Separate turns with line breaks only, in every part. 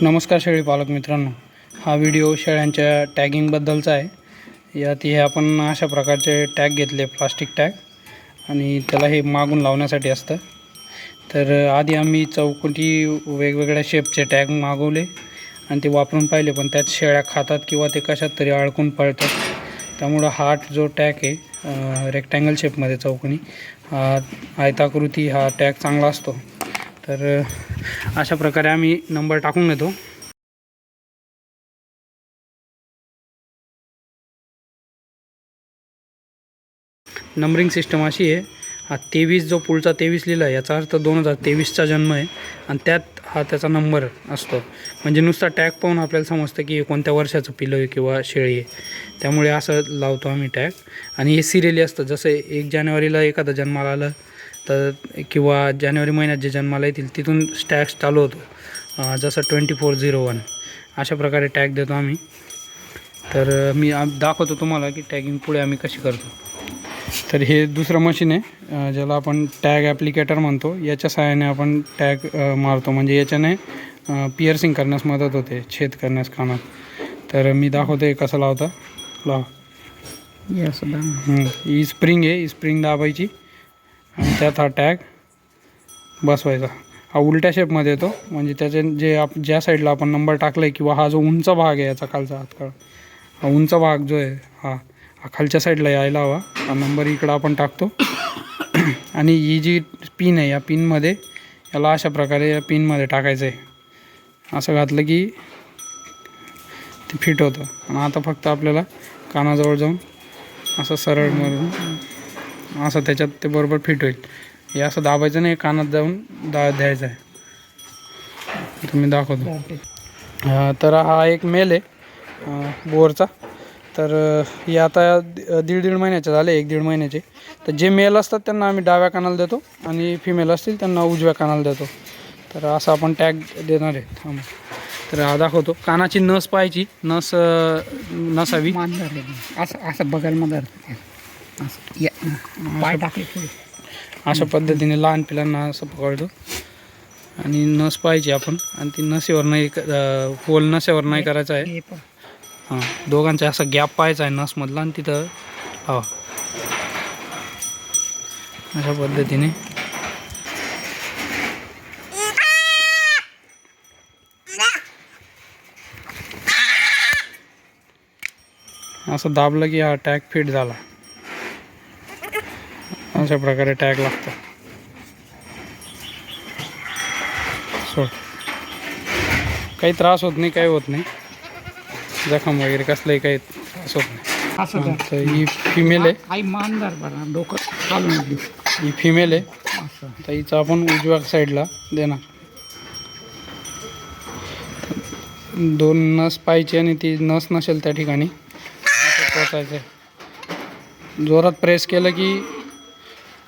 नमस्कार शेळी पालक मित्रांनो. हा व्हिडिओ शेळ्यांच्या टॅगिंगबद्दलचा आहे. यात हे आपण अशा प्रकारचे टॅग घेतले प्लास्टिक टॅग आणि त्याला हे मागून लावण्यासाठी असतं. तर आधी आम्ही चौकटी वेगवेगळ्या शेपचे टॅग मागवले. आणि ते वापरून पाहिले पण त्यात शेळ्या खातात किंवा ते कशात तरी अडकून पळतात. त्यामुळं हा जो टॅग आहे रेक्टँगल शेपमध्ये चौकणी हा आयताकृती हा टॅग चांगला असतो. तर अशा प्रकारे आम्ही नंबर टाकून घेतो. नंबरिंग सिस्टम अशी आहे. हा तेवीस जो पुढचा तेवीस लिहिला आहे याचा अर्थ दोन हजार तेवीसचा जन्म आहे. आणि त्यात हा त्याचा नंबर असतो. म्हणजे नुसता टॅग पाहून आपल्याला समजतं की कोणत्या वर्षाचं पिलं आहे किंवा शेळी आहे. त्यामुळे असं लावतो आम्ही टॅग आणि हे सिरियली असतं. जसं एक जानेवारीला एखादा जन्माला आलं तर किंवा जानेवारी महिन्यात जे जन्माला येतील तिथून टॅग चालू होतो. जसं ट्वेंटी फोर झिरो वन अशा प्रकारे टॅग देतो आम्ही. तर मी दाखवतो तुम्हाला की टॅगिंग पुढे आम्ही कशी करतो. तर हे दुसरं मशीन आहे ज्याला आपण टॅग ॲप्लिकेटर म्हणतो. याच्या सहाय्याने आपण टॅग मारतो. म्हणजे याच्याने पिअर्सिंग करण्यास मदत होते छेद करण्यास कानात तर मी दाखवतो कसं लावता. लाव. हं, ही स्प्रिंग आहे. ही स्प्रिंग दाबायची. आणि त्यात हा टॅग बसवायचा. हा उलट्या शेपमध्ये येतो. म्हणजे त्याचे जे आप ज्या साईडला आपण नंबर टाकला आहे किंवा हा जो उंच भाग आहे याचा खालचा हातकाळ हा उंच भाग जो आहे हा हा खालच्या साईडला यायला हवा. हा नंबर इकडं आपण टाकतो. आणि ही जी पिन आहे या पिनमध्ये याला अशा प्रकारे या पिनमध्ये टाकायचं आहे असं घातलं की ते फिट होतं. आणि आता फक्त आपल्याला कानाजवळ जाऊन असं सरळ मारून असं त्याच्यात ते बरोबर फिट होईल. हे असं दाबायचं नाही कानात जाऊन दा द्यायचं आहे तुम्ही दाखवतो. तर हा एक मेल आहे बोरचा. तर हे आता दीड दीड महिन्याचे झाले एक दीड महिन्याचे. तर जे मेल असतात त्यांना आम्ही डाव्या कानाला देतो आणि फिमेल असतील त्यांना उजव्या कानाला देतो. तर असं आपण टॅग देणार आहे. थांबा. तर हा दाखवतो. कानाची नस पाहायची. नस नसावी.
असं असं बगलमध्ये धरते असं या. पाय टाकले पुढे.
अशा पद्धतीने लहान पिलांना असं पकडतो. आणि नस पाहिजे आपण. आणि ती नसेवर नाही क- अं, होल नसेवर नाही करायचं आहे.
हे पण.
हां दोघांचा असा गॅप पाहायचा आहे नसमधला आणि तिथं हवा अशा पद्धतीने. असं दाबलं की हा टॅग फिट झाला. अशा प्रकारे टॅग लागतो. सोड. काही त्रास होत नाही काही होत नाही. जखम वगैरे कसलंही काही त्रास होत नाही.
असं
हां. तर ही फिमेल आहे.
आई मान धर बरं डोकं चालून दिली
ही फिमेल आहे.
असं.
तर हिचं आपण उजव्या साईडला देणार. दोन नस पाहिजे आणि ती नस नसेल त्या ठिकाणी. जोरात प्रेस केलं की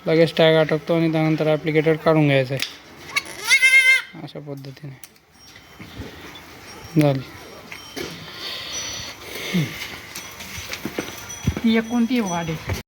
लगेच टॅग अटकतो आणि त्यानंतर ॲप्लिकेटर काढून घ्यायचं आहे. अशा पद्धतीने. झाली.
ती एक कोणती वाढ आहे?